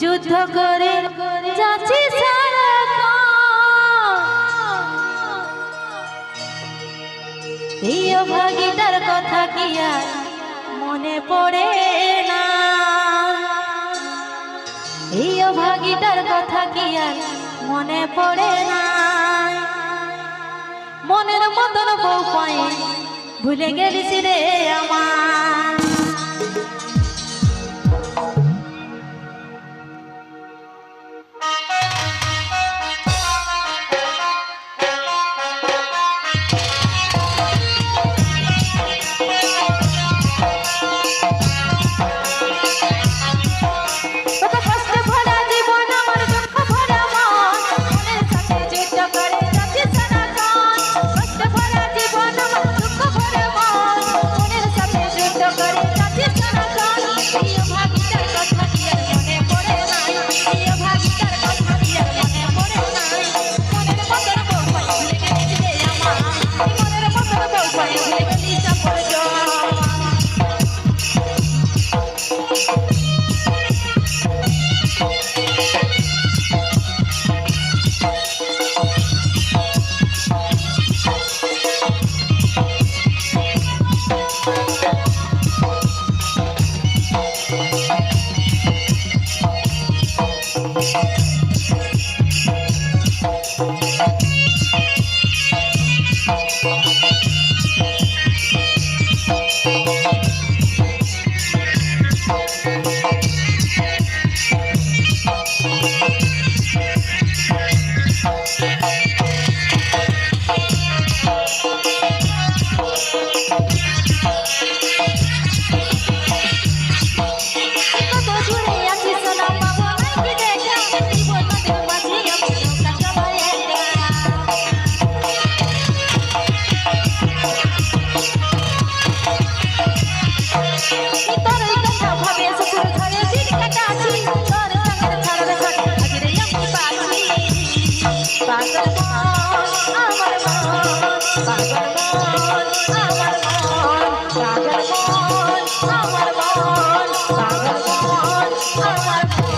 যুদ্ধ করে যাচ্ছি ভাগিদার কথা কিয়া মনে পড়ে না? প্রিয় ভাগিদার কথা কি মনে পড়ে না? মনের মতন বউ পায়ে ভুলে গেলিস রে আমার। Thank আমার মন আমার মন আমার মন আমার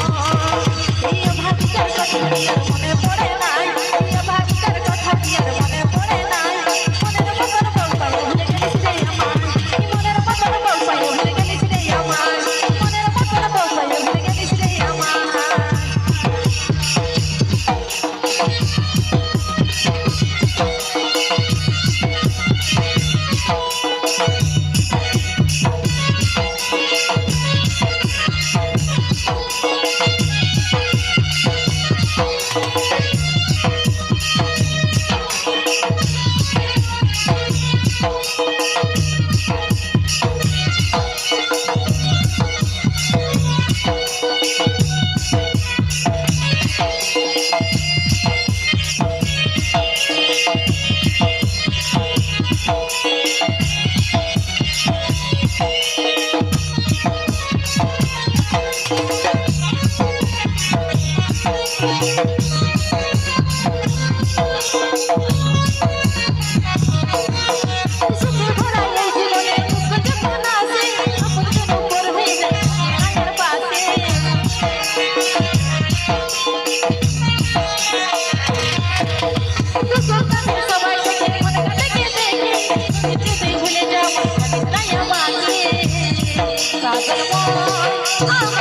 আমার